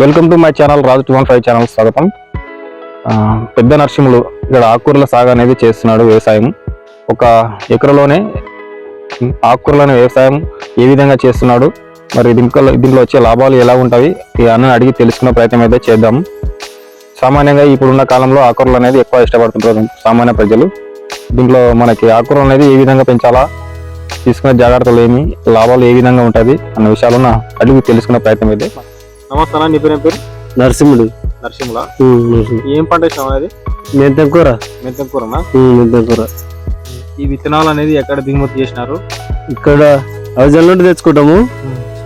Welcome to my channel Raju two one five channel స్వాగతం. పెద్ద నరసింహులు ఇక్కడ ఆకుకూరల సాగు అనేది చేస్తున్నాడు వ్యవసాయం. ఒక ఎకరలోనే ఆకుకూరలను వ్యవసాయం ఏ విధంగా చేస్తున్నాడు మరి దీంట్లో దీంట్లో వచ్చే లాభాలు ఎలా ఉంటాయి ఈ అన్న అడిగి తెలుసుకునే ప్రయత్నం అయితే చేద్దాం. సామాన్యంగా ఇప్పుడున్న కాలంలో ఆకుకూరలు అనేది ఎక్కువ ఇష్టపడుతుంటారు సామాన్య ప్రజలు. దీంట్లో మనకి ఆకుకూరలు అనేది ఏ విధంగా పెంచాలా తీసుకునే జాగ్రత్తలు ఏమి లాభాలు ఏ విధంగా ఉంటుంది అన్న విషయాలను అడిగి తెలుసుకునే ప్రయత్నం అయితే నమస్తే అన్న నీ పేరు ఏం పేరు? నరసింహుడు. నరసింహుల. ఏం పంట వేసినావు అనేది మెంతం కూర. మెంతం కూరనా? మెంతం కూర. ఈ విత్తనాలు అనేది ఎక్కడ దిగుమతి చేసినారు? ఇక్కడ అవజల నుండి తెచ్చుకుంటాము.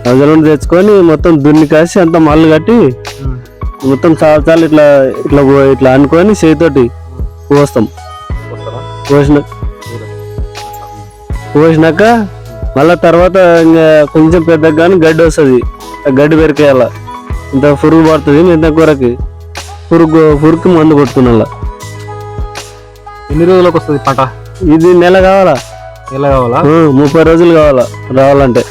అవజల నుండి తెచ్చుకొని మొత్తం దున్ని కాసి అంత మల్లు కట్టి మొత్తం చాలా చాలా ఇట్లా ఇట్లా ఇట్లా అనుకొని చేతితోటి పోస్తాం. పోసిన పోసినాక మళ్ళా తర్వాత ఇంకా కొంచెం పెద్దగా కానీ గడ్డి వస్తుంది. ఆ గడ్డి పెరికేయాల. ఇంత పురుగు పడుతుంది మెంతం కూరకి పురుగు పురుగుకి మందు కొట్టుకున్నా ఎన్ని రోజులకు వస్తుంది పంట? ఇది నెల కావాలా? ఎలా కావాలా? ముప్పై రోజులు కావాలా రావాలంటే.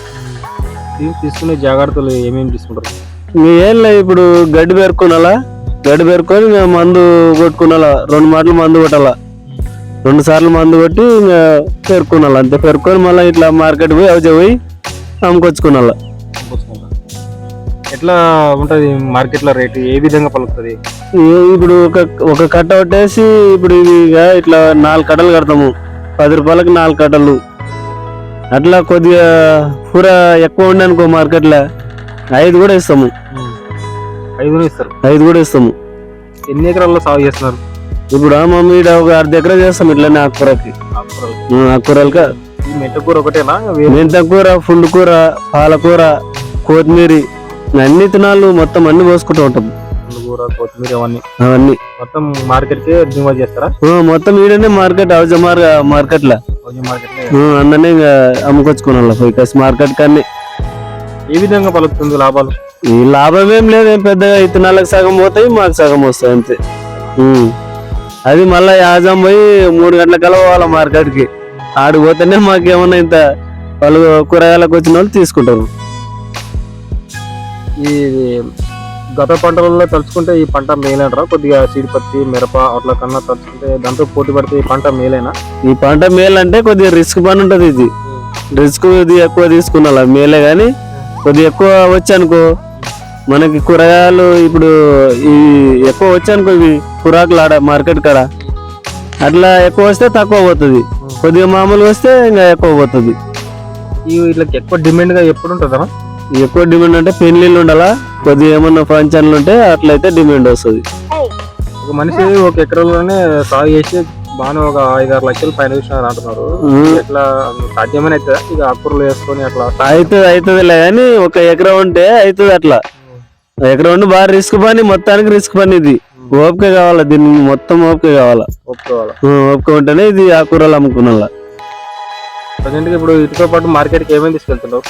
తీసుకునే జాగ్రత్తలు ఏమేమి తీసుకుంటారు? ఇంక ఏం లేదు ఇప్పుడు గడ్డి పేరుకోనాలా గడ్డి పేరుకొని ఇంకా మందు కొట్టుకునాలా రెండు మాటలు మందు కొట్టాలా? రెండు సార్లు మందు కొట్టి పేరుకోనాలా అంతే పేరుకొని మళ్ళీ ఇట్లా మార్కెట్ పోయి అవి పోయి అమ్ముకొచ్చుకునాలా ఎట్లా ఉంటది మార్కెట్లో రేటు? ఏ విధంగా పలుకుతుంది? ఇప్పుడు ఒక ఒక కట్ట కొట్టేసి ఇప్పుడు ఇది ఇట్లా నాలుగు కట్టలు కడతాము. పది రూపాయలకి నాలుగు కట్టలు. అట్లా కొద్దిగా కూర ఎక్కువ ఉండే అనుకో మార్కెట్లో ఐదు కూడా ఇస్తాము. ఐదు ఇస్తారు? ఐదు కూడా ఇస్తాము. ఎన్ని ఎకరాల్లో సాగు చేస్తున్నారు? ఇప్పుడు ఆ మమ్మీ ఒక అర్ధ ఎకరా చేస్తాం ఇట్లనే ఆకుకూరకి. ఆకుకూరలకి. మెంతకూర ఒకటేనా? మెంతకూర ఫుల్ కూర పాలకూర కొత్తిమీర అన్ని తినాలు మొత్తం అన్ని పోసుకుంటూ ఉంటాం. కూర కొత్తిమీర అవన్నీ. అవన్నీ. మొత్తం మార్కెట్కి చేస్తారా? మొత్తం ఈడనే మార్కెట్ అవజ మార్కెట్లో అన్ననే అమ్ముకొచ్చుకున్నాం పోయి కాసి మార్కెట్ కన్నీ ఏ విధంగా పలుకుతుంది లాభాలు? ఈ లాభం ఏం లేదు ఏం పెద్దగా ఇత్తనాలకు సగం పోతాయి మాకు సగం వస్తాయి అంతే. అది మళ్ళా యాజం పోయి మూడు గంటల కల్లా పోవాలి మార్కెట్కి. ఆడికి పోతేనే మాకు ఏమన్నా ఇంత వాళ్ళు కూరగాయలకు వచ్చిన వాళ్ళు తీసుకుంటారు. ఈ గత పంటలలో తలుచుకుంటే ఈ పంట మేలేనరా? కొద్దిగా సీడ్ పత్తి మిరప అట్లా కన్నా తలుచుకుంటే దాంతో పోటీ పడితే ఈ పంట మేలేనా? ఈ పంట మేలు అంటే కొద్దిగా రిస్క్ పని ఉంటుంది ఇది. రిస్క్ ఇది ఎక్కువ తీసుకున్నా మేలే కానీ కొద్దిగా ఎక్కువ వచ్చానుకో. మనకి కూరగాయలు ఇప్పుడు ఈ ఎక్కువ వచ్చానుకో ఇవి కూరాకులు ఆడ మార్కెట్ కాడ. అట్లా ఎక్కువ వస్తే తక్కువ పోతుంది. కొద్దిగా మామూలుగా వస్తే ఇంకా ఎక్కువ పోతుంది. వీటికి ఎక్కువ డిమాండ్గా ఎప్పుడు ఉంటుందా ఎక్కువ డిమాండ్ అంటే పెళ్ళిళ్ళు ఉండాలా? కొద్దిగా ఏమన్నా ఫంక్షన్లు ఉంటే అట్లయితే డిమాండ్ వస్తుంది. ఒక మనిషి ఒక ఎకరంలోనే సాగు చేసి బాగానే ఒక ఐదు ఆరు లక్షలు పైన చూసినారు అంటున్నారు. ఎట్లా సాధ్యమైన అవుతుందా ఇక ఆకుకూరలు వేసుకొని అట్లా అవుతుంది అవుతుందిలే కానీ ఒక ఎకరం ఉంటే అవుతుంది అట్లా. ఎకరం ఉండి బాగా రిస్క్ పని మొత్తానికి రిస్క్ పని ఇది. ఓపిక కావాలా? దీన్ని మొత్తం ఓపిక కావాలా? ఓపిక ఉంటేనే ఇది ఆకుకూరలు అమ్ముకున్నా ప్రజెంట్ ఇప్పుడు వీటితో పాటు మార్కెట్కి ఏమేమి తీసుకెళ్తున్నావు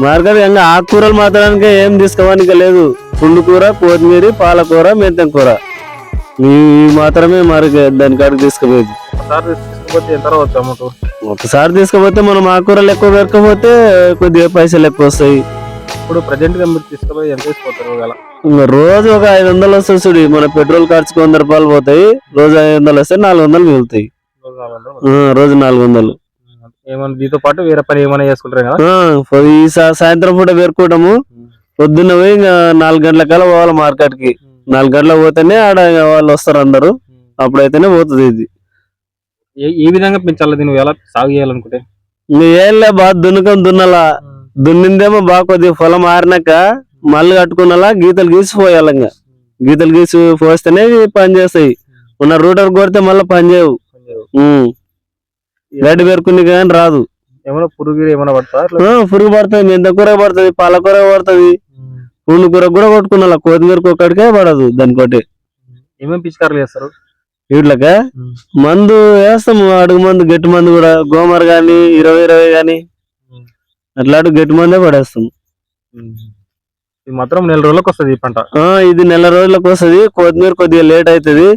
మార్కెట్ ఇంకా ఆకుకూరలు మాత్రానికి ఏం తీసుకోవడానికి లేదు. పుండు కూర కొత్తిమీర పాలకూర మెంతం కూర. ఇవి మాత్రమే మార్కెట్ దాని కాడికి తీసుకుపోయేది. ఒకసారి తీసుకుపోతే మనం ఆకుకూరలు ఎక్కువ పెరకపోతే కొద్దిగా పైసలు ఎక్కువ వస్తాయి. ఇప్పుడు ప్రజెంట్గా మీరు తీసుకుపోయి ఎంత తీసుకుపోతారు రోజు ఒక ఐదు వందలు వస్తుంది చూడు. మన పెట్రోల్ ఖర్చుకు వంద రూపాయలు పోతాయి. రోజు ఐదు వందలు వస్తే నాలుగు వందలు మిగులుతాయి. రోజు నాలుగు వందలు. ఏమన్నా దీంతో పాటు వేరే పని ఏమైనా చేసుకుంటారు కదా? ఈ సాయంత్రం పూట పెరుకోవడము పొద్దున్న పోయి ఇంకా నాలుగు గంటల కల్లా పోవాలి మార్కెట్కి నాలుగు గంటలకు పోతేనే ఆడ వాళ్ళు వస్తారు అందరు. అప్పుడైతేనే పోతుంది ఇది. ఏ- విధంగా పెంచాలి దీన్ని? ఎలా సాగు చేయాలనుకుంటే? ఇంకా ఏం లే బాగా దున్నుకొని దున్నలా. దున్నిందేమో బాగా కొద్దిగా పొలం ఆరినాక మళ్ళీ కట్టుకున్నలా గీతలు గీసి పోయాలి ఇంకా. గీతలు గీసి పోస్తేనే పని చేస్తాయి. ఉన్న రూటర్ కొడితే మళ్ళీ పని చేయవు. గడ్డి పెరుకుని కానీ రాదు. ఏమైనా పురుగు ఏమైనా పడతా? పురుగు పడుతుంది మెంత కూర పడుతుంది పాలకూర పడుతుంది. పూండు కూర కూడా కొట్టుకున్నా కొత్తిమీరకు ఒక్కడికే పడదు దాని కొట్టి ఏమేమి పిచికారులు చేస్తారు? వీటికే మందు వేస్తాము అడుగు మందు గట్టి మందు కూడా గోమర్ గాని ఇరవై ఇరవై గాని. అట్లాంటి గట్టి మందే పడేస్తాం. ఇది మాత్రం నెల రోజులకు వస్తుంది ఈ పంట. ఇది నెల రోజులకు వస్తది కొత్తిమీర కొద్దిగా లేట్ అవుతుంది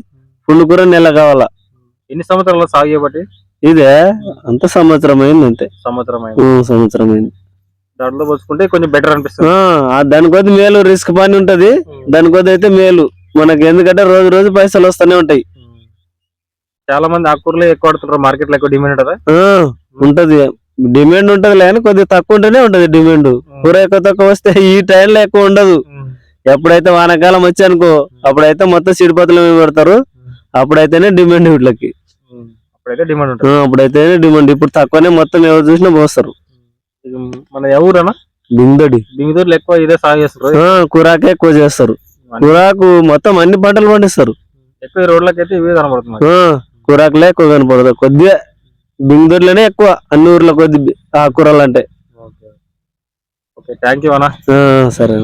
పుండు కూర నెల కావాలా. ఎన్ని సంవత్సరాలు సాగు చేయబట్టి? ఇదే? అంత సంవత్సరం అయింది అంతే సంవత్సరం అయింది సంవత్సరం అయింది దాంట్లో పోల్చుకుంటే కొంచెం బెటర్ అనిపిస్తుంది. ఆ, ఆ దాని కొద్ది మేలు రిస్క్ పని ఉంటది. దాని కొద్ది అయితే మేలు. మనకి ఎందుకంటే రోజు రోజు పైసలు వస్తూనే ఉంటాయి. చాలా మంది ఆకుకూరలు ఎక్కువ ఆడుతుంటారు మార్కెట్లో ఎక్కువ డిమాండ్ ఉంటుందా? ఆ, ఉంటది. డిమాండ్ ఉంటది కానీ కొద్దిగా తక్కువ ఉంటేనే ఉంటది డిమాండ్ కూర ఎక్కువ తక్కువ వస్తే ఈ టైంలో ఎక్కువ ఉండదు. ఎప్పుడైతే వానాకాలం వచ్చి అనుకో అప్పుడైతే మొత్తం సిడిపతులు పెడతారు. అప్పుడైతేనే డిమాండ్ వీటికి. అప్పుడైతే డిమాండ్ ఉంటుంది. అప్పుడైతేనే డిమాండ్ ఇప్పుడు తక్కువనే మొత్తం ఎవరు చూసినా పోస్తారు. మన ఎవరన్నా? బిందడి. బింగిదూరులో ఎక్కువ ఇదే సాగు చేస్తారు. కూరాకే ఎక్కువ చేస్తారు. కూరాకు మొత్తం అన్ని పంటలు పండిస్తారు. ఎక్కువ రోడ్లకి అయితే ఇవే కనబడుతున్నాయి. ఆ, కూరాకులే ఎక్కువ కనపడదు. కొద్దిగా బిందూరులోనే ఎక్కువ. అన్ని ఊర్లో కొద్ది ఆ కూరలు అంటే ఓకే థ్యాంక్ యూ అన్న. సరే.